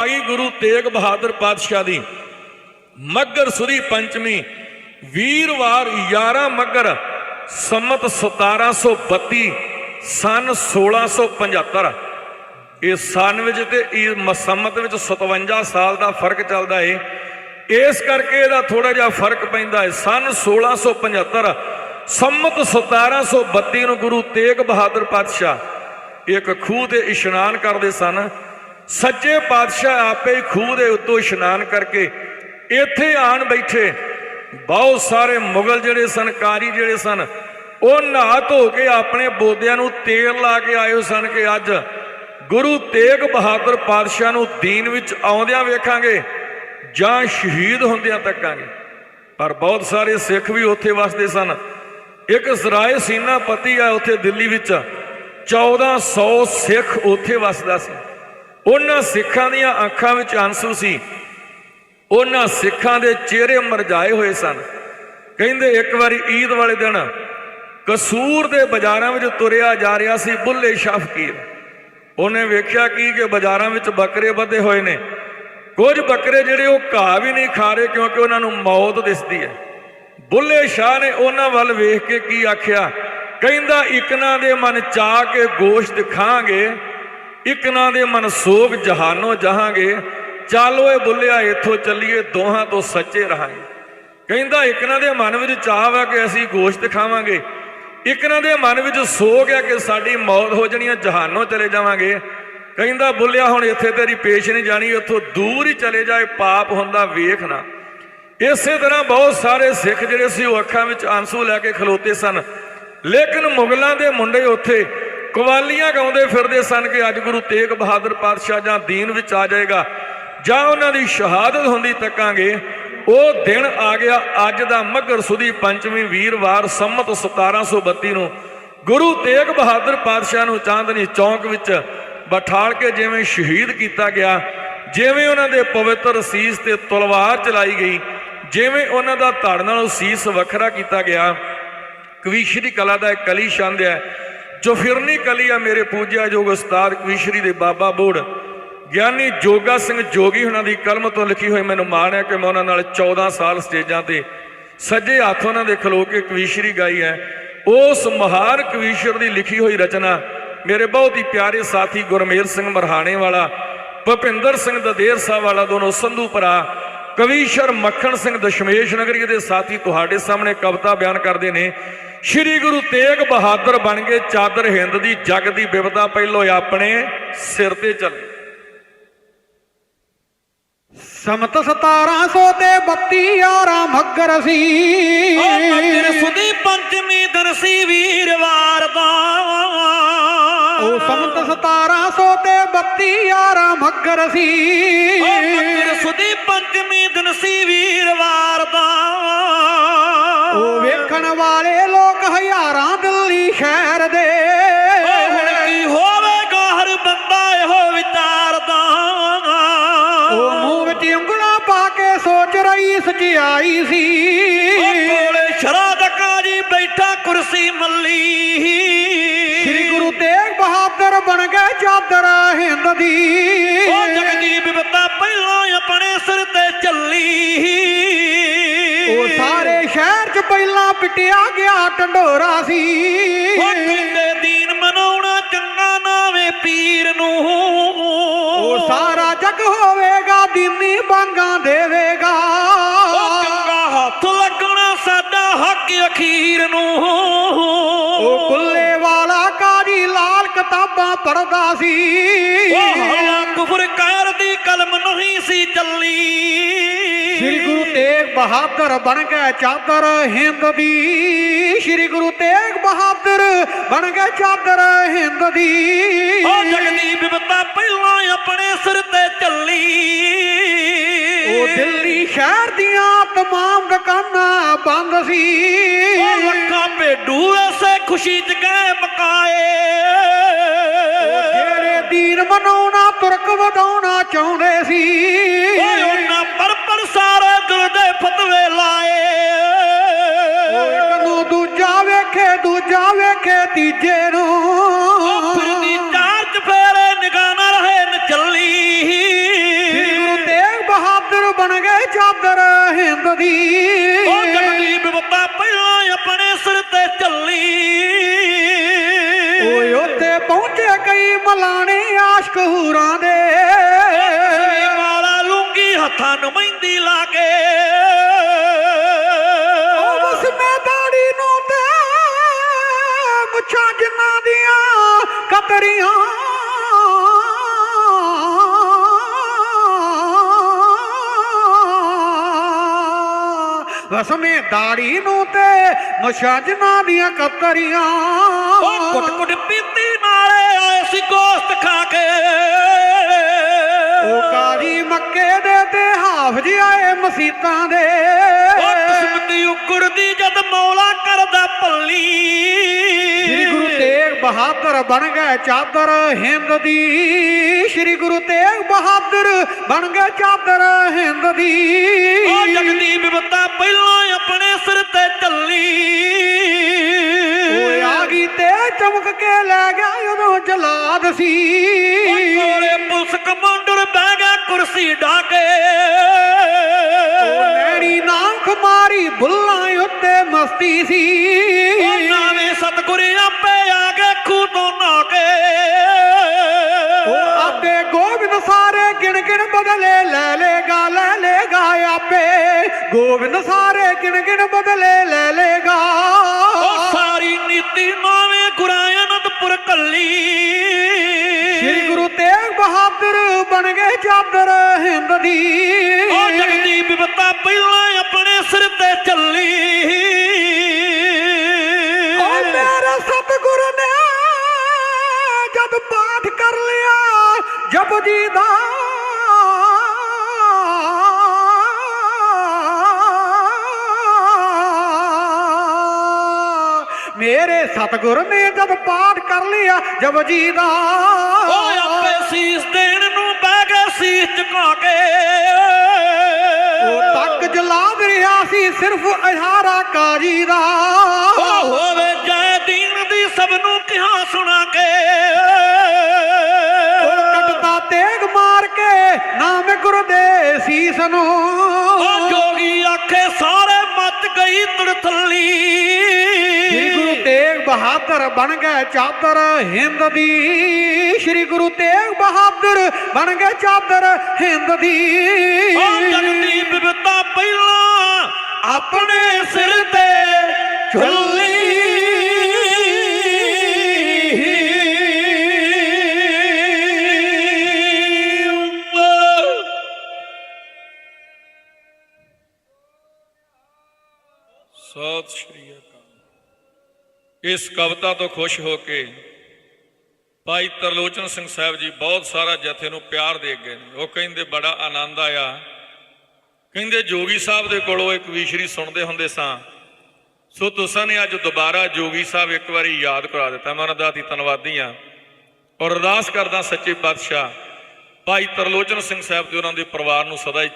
ਆ ਗਈ ਗੁਰੂ ਤੇਗ ਬਹਾਦਰ ਪਾਤਸ਼ਾਹ ਦੀ। ਮੱਗਰ ਸੁਰੀ ਪੰਚਮੀ, ਵੀਰਵਾਰ 11 ਮੱਗਰ, ਸੰਮਤ 1732 ਸਨ 1675 ਇਹ ਸਨ ਵਿੱਚ ਤੇ ਇਹ ਮਸੰਮਤ ਵਿੱਚ 57 ਸਾਲ ਦਾ ਫ਼ਰਕ ਚੱਲਦਾ ਏ। ਇਸ ਕਰਕੇ ਇਹਦਾ ਥੋੜਾ ਜਿਹਾ ਫ਼ਰਕ ਪੈਂਦਾ ਹੈ ਸਨ 1675 ਸੰਮਤ 1732 ਨੂੰ ਗੁਰੂ ਤੇਗ ਬਹਾਦਰ ਪਾਤਸ਼ਾਹ ਇੱਕ ਖੂਹ ਤੇ ਇਸ਼ਨਾਨ ਕਰਦੇ ਸਨ। ਸੱਚੇ ਪਾਤਸ਼ਾਹ ਆਪੇ ਹੀ ਖੂਹ ਦੇ ਉੱਤੋਂ ਇਸ਼ਨਾਨ ਕਰਕੇ ਇੱਥੇ ਆਣ ਬੈਠੇ। ਬਹੁਤ ਸਾਰੇ ਮੁਗਲ ਜਿਹੜੇ ਸਨ, ਕਾਰੀ ਜਿਹੜੇ ਸਨ, ਉਹ ਨਹਾ ਧੋ ਕੇ ਆਪਣੇ ਬੋਦਿਆਂ ਨੂੰ ਤੇਲ ਲਾ ਕੇ ਆਏ ਸਨ ਕਿ ਅੱਜ ਗੁਰੂ ਤੇਗ ਬਹਾਦਰ ਪਾਤਸ਼ਾਹ ਨੂੰ ਦੀਨ ਵਿੱਚ ਆਉਂਦਿਆਂ ਵੇਖਾਂਗੇ ਜਾਂ ਸ਼ਹੀਦ ਹੁੰਦਿਆਂ ਤੱਕਾਂਗੇ। ਪਰ ਬਹੁਤ ਸਾਰੇ ਸਿੱਖ ਵੀ ਉੱਥੇ ਵਸਦੇ ਸਨ। ਇੱਕ ਜ਼ਰਾਏ ਸੀਨਾ ਪਤੀ ਆ ਉੱਥੇ ਦਿੱਲੀ ਵਿੱਚ 1400 ਸਿੱਖ ਉੱਥੇ ਵਸਦਾ ਸੀ। ਉਹਨਾਂ ਸਿੱਖਾਂ ਦੀਆਂ ਅੱਖਾਂ ਵਿੱਚ ਆਂਸੂ ਸੀ। ਉਹਨਾਂ ਸਿੱਖਾਂ ਦੇ ਚਿਹਰੇ ਮਰਜਾਏ ਹੋਏ ਸਨ। ਕਹਿੰਦੇ ਇੱਕ ਵਾਰੀ ਈਦ ਵਾਲੇ ਦਿਨ ਕਸੂਰ ਦੇ ਬਾਜ਼ਾਰਾਂ ਵਿੱਚ ਤੁਰਿਆ ਜਾ ਰਿਹਾ ਸੀ ਬੁੱਲੇ ਸ਼ਾਹ ਫਕੀਰ। ਉਹਨੇ ਵੇਖਿਆ ਕੀ ਕਿ ਬਾਜ਼ਾਰਾਂ ਵਿੱਚ ਬੱਕਰੇ ਬੱਧੇ ਹੋਏ ਨੇ। ਕੁਝ ਬੱਕਰੇ ਜਿਹੜੇ ਉਹ ਘਾਹ ਵੀ ਨਹੀਂ ਖਾ ਰਹੇ ਕਿਉਂਕਿ ਉਹਨਾਂ ਨੂੰ ਮੌਤ ਦਿਸਦੀ ਹੈ। ਬੁੱਲੇ ਸ਼ਾਹ ਨੇ ਉਹਨਾਂ ਵੱਲ ਵੇਖ ਕੇ ਕੀ ਆਖਿਆ? ਕਹਿੰਦਾ ਇਕਨਾਂ ਦੇ ਮਨ ਚਾ ਕੇ ਗੋਸ਼ਤ ਖਾਂਗੇ ਇੱਕ ਇਕਨਾਂ ਦੇ ਮਨ ਸੋਗ ਜਹਾਨੋਂ ਜਹਾਂਗੇ, ਚੱਲ ਓਏ ਬੁੱਲਿਆ, ਇੱਥੋਂ ਚੱਲੀਏ, ਦੋਹਾਂ ਤੋਂ ਸੱਚੇ ਰਹਾਂਗੇ। ਕਹਿੰਦਾ, ਇੱਕ ਇਕਨਾਂ ਦੇ ਮਨ ਵਿੱਚ ਚਾਹ ਹੈ ਕਿ ਅਸੀਂ ਗੋਸ਼ਤ ਖਾਵਾਂਗੇ। ਇਕਨਾਂ ਦੇ ਮਨ ਵਿੱਚ ਸੋਗ ਹੈ ਕਿ ਸਾਡੀ ਮੌਤ ਹੋ ਜਾਣੀ ਹੈ ਜਹਾਨੋਂ ਚਲੇ ਜਾਵਾਂਗੇ। ਕਹਿੰਦਾ, ਬੁੱਲਿਆ, ਹੁਣ ਇੱਥੇ ਤੇਰੀ ਪੇਸ਼ ਨਹੀਂ ਜਾਣੀ ਇੱਥੋਂ ਦੂਰ ਹੀ ਚਲੇ ਜਾਏ ਪਾਪ ਹੁੰਦਾ, ਵੇਖ ਨਾ। ਇਸੇ ਤਰ੍ਹਾਂ ਬਹੁਤ ਸਾਰੇ ਸਿੱਖ ਜਿਹੜੇ ਸੀ, ਉਹ ਅੱਖਾਂ ਵਿੱਚ ਆਂਸੂ ਲੈ ਕੇ ਖਲੋਤੇ ਸਨ। ਲੇਕਿਨ ਮੁਗਲਾਂ ਦੇ ਮੁੰਡੇ ਉੱਥੇ ਕਵਾਲੀਆਂ ਗਾਉਂਦੇ ਫਿਰਦੇ ਸਨ ਕਿ ਅੱਜ ਗੁਰੂ ਤੇਗ ਬਹਾਦਰ ਪਾਤਸ਼ਾਹ ਜਾਂ ਦੀਨ ਵਿੱਚ ਆ ਜਾਏਗਾ, ਜਾਂ ਉਹਨਾਂ ਦੀ ਸ਼ਹਾਦਤ ਹੁੰਦੀ ਤੱਕਾਂਗੇ। ਉਹ ਦਿਨ ਆ ਗਿਆ, ਅੱਜ ਦਾ ਮੱਘਰ ਸੁਦੀ ਪੰਚਮੀ ਵੀਰਵਾਰ ਸੰਮਤ 1732 ਨੂੰ ਗੁਰੂ ਤੇਗ ਬਹਾਦਰ ਪਾਤਸ਼ਾਹ ਨੂੰ ਚਾਂਦਨੀ ਚੌਂਕ ਵਿੱਚ ਬਿਠਾਲ ਕੇ ਜਿਵੇਂ ਸ਼ਹੀਦ ਕੀਤਾ ਗਿਆ, ਜਿਵੇਂ ਉਹਨਾਂ ਦੇ ਪਵਿੱਤਰ ਸੀਸ ਤੇ ਤਲਵਾਰ ਚਲਾਈ ਗਈ, ਜਿਵੇਂ ਉਹਨਾਂ ਦਾ ਧੜ ਨਾਲ ਸੀਸ ਵੱਖਰਾ ਕੀਤਾ ਗਿਆ। ਕਵੀਸ਼ਰੀ ਕਲਾ ਦਾ ਇੱਕ ਕਲੀ ਛੰਦ ਹੈ ਜੋ ਫਿਰਨੀ ਕਲੀ ਆ ਮੇਰੇ ਪੂਜਿਆ ਜੋਗ ਉਸਤਾਦ ਕਵੀਸ਼ਰੀ ਦੇ ਬਾਬਾ ਬੋੜ, ਗਿਆਨੀ ਜੋਗਾ ਸਿੰਘ ਜੋਗੀ ਉਹਨਾਂ ਦੀ ਕਲਮ ਤੋਂ ਲਿਖੀ ਹੋਈ ਮੈਨੂੰ ਮਾਣ ਹੈ ਕਿ ਮੈਂ ਉਹਨਾਂ ਨਾਲ 14 ਸਾਲ ਸਟੇਜਾਂ ਤੇ ਸੱਜੇ ਹੱਥ ਉਹਨਾਂ ਦੇ ਖਲੋ ਕੇ ਕਵੀਸ਼ਰੀ ਗਾਈ ਹੈ। ਉਸ ਮਹਾਨ ਕਵੀਸ਼ਰ ਦੀ ਲਿਖੀ ਹੋਈ ਰਚਨਾ ਮੇਰੇ ਬਹੁਤ ਹੀ ਪਿਆਰੇ ਸਾਥੀ ਗੁਰਮੇਲ ਸਿੰਘ ਮਰਹਾਣੇ ਵਾਲਾ, ਭੁਪਿੰਦਰ ਸਿੰਘ ਦਦੇਰ ਸਾਹਿਬ ਵਾਲਾ, ਦੋਨੋਂ ਸੰਧੂ ਭਰਾ, ਕਵੀਸ਼ਰ ਮੱਖਣ ਸਿੰਘ ਦਸ਼ਮੇਸ਼ ਨਗਰੀ ਦੇ ਸਾਥੀ ਤੁਹਾਡੇ ਸਾਹਮਣੇ ਕਵਿਤਾ ਬਿਆਨ ਕਰਦੇ ਨੇ। ਸ਼੍ਰੀ ਗੁਰੂ ਤੇਗ ਬਹਾਦਰ ਬਣ ਕੇ ਚਾਦਰ ਹਿੰਦ ਦੀ ਜਗ ਦੀ ਵਿਵਤਾ ਪਹਿਲੋਂ ਆਪਣੇ ਸਿਰ ਤੇ ਚੱਲੇ। ਸਮਤ 1700 ਤੇ 32 ਯਾਰਾਂ ਮੱਗਰ ਸੀ। ਓ ਮੱਗਰ ਸੁਦੀ ਪੰਚਮੀ ਦਿਨ ਸੀ ਵੀਰਵਾਰ ਦਾ। ਉਹ ਸਮਤ 1700 ਤੇ 32 ਯਾਰਾਂ ਮੱਗਰ ਸੀ। ਓ ਮੱਗਰ ਸੁਦੀ ਪੰਚਮੀ ਦਿਨ ਸੀ ਵੀਰਵਾਰ ਦਾ। ਉਹ ਵੇਖਣ ਵਾਲੇ ਲੋਕ ਹਜ਼ਾਰਾਂ ਦਿੱਲੀ ਸ਼ਹਿਰ ਦੇ। ਓ ਹੁਣ ਕੀ ਹੋਵੇਗਾ? ਹਰ ਬੰਦਾ ਇਹੋ ਵਿਚਾਰਦਾ ਉਹ ਮੂੰਹ ਵਿੱਚ ਉਂਗਲਾਂ ਪਾ ਕੇ ਸੋਚ ਰਹੀ ਸਚਾਈ ਸੀ। ਓ ਕੋਲੇ ਬੈਠਾ ਕੁਰਸੀ ਮੱਲੀ। ਸ੍ਰੀ ਗੁਰੂ ਤੇਗ ਬਹਾਦਰ ਬਣ ਗਏ ਚਾਦਰ ਹਿੰਦ ਦੀ। ਪਿਟਿਆ ਗਿਆ ਢੰਡੋਰਾ ਸੀ। ਕਹਿੰਦੇ ਦੀਨ ਮਨਾਉਣਾ ਚੰਗਾ ਨਾਵੇਂ ਪੀਰ ਨੂੰ। ਉਹ ਸਾਰਾ ਜਗ ਹੋਵੇਗਾ ਦੀਨੀ ਬਾਂਗਾ ਦੇਵੇਗਾ। ਚੰਗਾ ਹੱਥ ਲੱਗਣਾ ਸਾਡਾ ਹੱਕ ਅਖੀਰ ਨੂੰ। ਉਹ ਕੁੱਲੇ ਵਾਲਾ ਕਾਜੀ ਲਾਲ ਕਿਤਾਬਾਂ ਪੜਦਾ ਸੀ। ਓ ਹਲਾ ਕੁਫਰ ਕਹਿਰ ਦੀ ਕਲਮ ਨਹੀਂ ਸੀ ਬਹਾਦਰ ਬਣ ਗਏ ਚਾਦਰ ਹਿੰਦ ਦੀ ਸ੍ਰੀ ਗੁਰੂ ਤੇਗ ਬਹਾਦਰ ਬਣ ਗਏ ਚਾਦਰ ਹਿੰਦ ਦੀ। ਓ ਜਗਦੀ ਬਿਪਤਾ ਪਹਿਲਾਂ ਆਪਣੇ ਸਿਰ ਤੇ ਚੱਲੀ। ਉਹ ਦਿੱਲੀ ਸ਼ਹਿਰ ਦੀਆਂ ਤਮਾਮ ਦੁਕਾਨਾਂ ਬੰਦ ਸੀ। ਓ ਲੱਖਾਂ ਭੇਡੂ ਐਸੇ ਖੁਸ਼ੀ ਚ ਗਏ ਮਕਾਏ। ਜਿਹੜੇ ਦੀਨ ਮਨਾਉਣਾ ਤੁਰਕ ਵਧਾਉਣਾ ਚਾਹੁੰਦੇ ਸੀ। ਓਏ ਫਤਵੇ ਲਾਏ। ਉਹ ਇੱਕ ਨੂੰ ਦੂਜਾ ਵੇਖੇ ਦੂਜਾ ਵੇਖੇ ਤੀਜੇ ਨੂੰ। ਫਿਰਦੀ ਚਾਰ ਚ ਫੇਰੇ ਨਿਗਾਹ ਨਾ ਰਹੇ ਨ ਚੱਲੀ ਚਾਦਰ ਹਿੰਦ ਦੀ। ਉਹ ਜਗਦੀ ਬਿਪਤਾ ਪਹਿਲਾਂ ਆਪਣੇ ਸਿਰ ਤੇ ਚੱਲੀ। ਓਏ ਪਹੁੰਚੇ ਕਈ ਮਲਾਣੇ ਆਸ਼ਕ ਹੂਰਾਂ ਦੇ। ਮਾਲਾ ਲੁੰਗੀ ਹੱਥਾਂ ਨੂੰ ਮਹਿੰਦੀ ਲਾ ਕੇ। ਕਤਰੀਆਂ ਬਸ ਮੈਂ ਦਾੜੀ ਨੂੰ ਤੇ ਮੁੱਛਾਂ ਜਿਨ੍ਹਾਂ ਦੀਆਂ ਕਤਰੀਆਂ। ਉਹ ਕੁੱਟ ਕੁੱਟ ਪੀਤੀ ਨਾਲੇ ਆਏ ਸੀ ਗੋਸ਼ਤ ਖਾ ਕੇ। ਉਹ ਕਾਜੀ ਮੱਕੇ ਦੇ ਤੇ ਹਾਫਜ ਆਏ ਮਸੀਤਾਂ ਦੇ। ਉਹ ਕਿਸਮਤੀ ਉਕੜਦੀ ਜਦ ਮੌਲਾ ਕਰਦਾ ਬਹਾਦਰ ਬਣ ਗਏ ਚਾਦਰ ਹਿੰਦ ਦੀ। ਸ੍ਰੀ ਗੁਰੂ ਤੇਗ ਬਹਾਦਰ ਬਣ ਗਏ ਚਾਦਰ ਹਿੰਦ ਦੀ। ਉਹ ਜਗਦੀ ਬਿਪਤਾ ਪਹਿਲਾਂ ਆਪਣੇ ਸਿਰ ਤੇ ਚੱਲੀ। ਓਏ ਆ ਗਈ ਤੇ ਚਮਕ ਕੇ ਲੈ ਗਿਆ ਉਦੋਂ ਜਲਾਦ ਸੀ। ਕੋਲੇ ਪੁਲਿਸ ਕਮਾਂਡਰ ਬਹਿ ਗਿਆ ਕੁਰਸੀ ਢਾਕੇ ਉਹ ਨੈਣੀ ਨਾਮ ਖਮਾਰੀ ਬੁੱਲਾਂ ਉੱਤੇ ਮਸਤੀ ਸੀ। ਉਹ ਨਾਵੇਂ ਸਤਗੁਰ ਆਪੇ ਬਦਲੇ ਲੈ ਲੇਗਾ ਲੈ ਲੇਗਾ ਆਪੇ। ਗੋਬਿੰਦ ਸਾਰੇ ਗਿਣ ਗਿਣ ਬਦਲੇ ਲੈ ਲੇਗਾ ਉਹ ਸਾਰੀ ਨੀਤੀ ਨਾਵੇਂ ਗੁਰਾਂ ਅਨੰਦਪੁਰ ਕੱਲੀ। ਸ੍ਰੀ ਗੁਰੂ ਤੇਗ ਬਹਾਦਰ ਬਣ ਗਏ ਚਾਦਰ ਹਿੰਦ ਦੀ। ਉਹ ਜਗਦੀ ਬਿਪਤਾ ਪਹਿਲਾਂ ਆਪਣੇ ਸਿਰ ਤੇ ਚੱਲੀ। ਜਦ ਪਾਠ ਕਰ ਲਿਆ ਜਪਜੀ ਦਾ ਸਤਿਗੁਰ ਨੇ ਜਦ ਪਾਠ ਕਰ ਲਿਆ ਜਪਜੀ ਦਾ ਉਹ ਆਪੇ ਸੀਸ ਦੇਣ ਨੂੰ ਬਹਿ ਗਏ ਸੀਸ ਝੁਕਾ ਕੇ। ਉਹ ਤੱਕ ਜਲਾਦ ਰਿਹਾ ਸੀ ਸਿਰਫ ਇਹਾਰਾ ਕਾਜੀ ਦਾ। ਉਹ ਹੋਵੇ ਜੈ ਦੀਨ ਦੀ ਸਭ ਨੂੰ ਕਿਹਾ ਸੁਣਾ ਕੇ। ਉਹ ਕੱਟਦਾ ਤੇਗ ਮਾਰ ਕੇ ਨਾਮ ਗੁਰੂ ਦੇ ਸੀਸ ਨੂੰ। ਉਹ ਜੋਗੀ ਆਖੇ ਸਾਰੇ ਮੱਤ ਗਈ ਤੁਰ ਥੱਲੀ ਸ੍ਰੀ ਗੁਰੂ ਤੇਗ ਬਹਾਦਰ ਬਣ ਗਏ ਚਾਦਰ, ਹਿੰਦ ਦੀ ਸ੍ਰੀ ਗੁਰੂ ਤੇਗ ਬਹਾਦਰ ਬਣ ਗਏ ਚਾਦਰ, ਹਿੰਦ ਦੀ। ਉਹ ਜਗਦੀ ਬਿਪਤਾ ਪਹਿਲਾਂ ਆਪਣੇ ਸਿਰ ਤੇ ਚੱਲੀ। ਸਤਿ ਸ਼੍ਰੀ ਅਕਾਲ। ਇਸ ਕਵਿਤਾ ਤੋਂ ਖੁਸ਼ ਹੋ ਕੇ ਭਾਈ ਤਰਲੋਚਨ ਸਿੰਘ ਸਾਹਿਬ ਜੀ ਬਹੁਤ ਸਾਰਾ ਜਥੇ ਨੂੰ ਪਿਆਰ ਦੇ ਗਏ ਨੇ। ਉਹ ਕਹਿੰਦੇ, ਬੜਾ ਆਨੰਦ ਆਇਆ। ਕਹਿੰਦੇ, ਜੋਗੀ ਸਾਹਿਬ ਦੇ ਕੋਲੋਂ ਇੱਕ ਵਿਸ਼ਰੀ ਸੁਣਦੇ ਹੁੰਦੇ ਸਾਂ। ਸੋ ਤੁਸਾਂ ਨੇ ਅੱਜ ਦੁਬਾਰਾ ਜੋਗੀ ਸਾਹਿਬ ਇੱਕ ਵਾਰੀ ਯਾਦ ਕਰਾ ਦਿੱਤਾ। ਮੈਂ ਉਹਨਾਂ ਦਾ ਅਤੀ ਧੰਨਵਾਦੀ ਹਾਂ। ਔਰ ਅਰਦਾਸ ਕਰਦਾ ਸੱਚੇ ਪਾਤਸ਼ਾਹ, ਭਾਈ ਤਰਲੋਚਨ ਸਿੰਘ ਸਾਹਿਬ ਤੇ ਉਹਨਾਂ ਦੇ ਪਰਿਵਾਰ ਨੂੰ ਸਦਾ